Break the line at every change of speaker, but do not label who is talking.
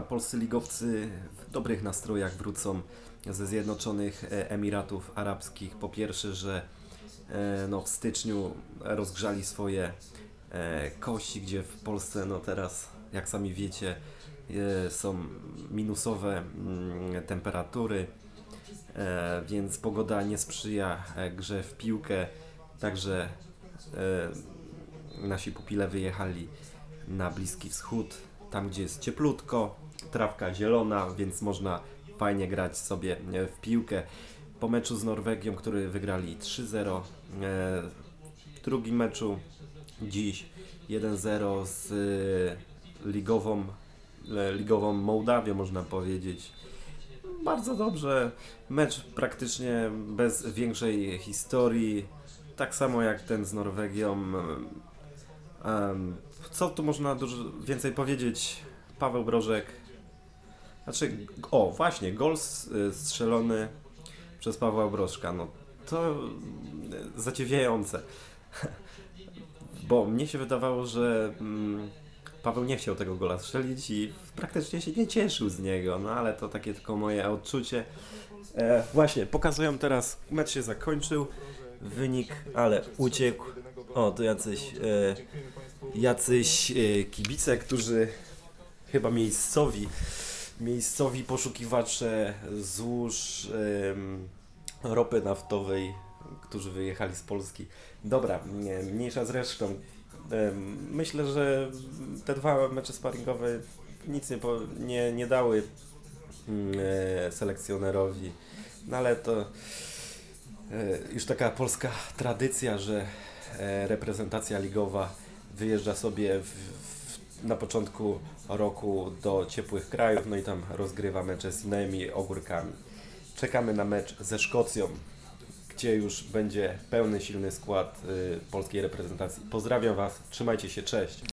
Polscy ligowcy w dobrych nastrojach wrócą ze Zjednoczonych Emiratów Arabskich. Po pierwsze, że e, no, w styczniu rozgrzali swoje e, kości, gdzie w Polsce no, teraz, jak sami wiecie, e, są minusowe mm, temperatury, więc pogoda nie sprzyja grze w piłkę. Także nasi pupile wyjechali na Bliski Wschód, tam gdzie jest cieplutko, trawka zielona, więc można fajnie grać sobie e, w piłkę. Po meczu z Norwegią, który wygrali 3-0, e, w drugim meczu dziś 1-0 z e, ligową, ligową Mołdawią, można powiedzieć. Bardzo dobrze. Mecz praktycznie bez większej historii. Tak samo jak ten z Norwegią. Co tu można dużo więcej powiedzieć? Paweł Brożek. Znaczy, o właśnie, gol y, strzelony przez Pawła Brożka. No to y, zadziwiające. Bo mnie się wydawało, że mm, Paweł nie chciał tego gola strzelić i praktycznie się nie cieszył z niego. No ale to takie tylko moje odczucie. E, właśnie, pokazują teraz, mecz się zakończył, wynik, ale uciekł. O, to jacyś, e, jacyś e, kibice, którzy chyba miejscowi, miejscowi poszukiwacze złóż em, ropy naftowej, którzy wyjechali z Polski. Dobra, nie, mniejsza z resztą. Em, Myślę, że te dwa mecze sparingowe nic nie, nie, nie dały mm, e, selekcjonerowi, no ale to e, już taka polska tradycja, że e, reprezentacja ligowa wyjeżdża sobie w, w, na początku roku do ciepłych krajów, no i tam rozgrywa mecze z innymi ogórkami. Czekamy na mecz ze Szkocją, gdzie już będzie pełny, silny skład y, polskiej reprezentacji. Pozdrawiam Was, trzymajcie się, cześć.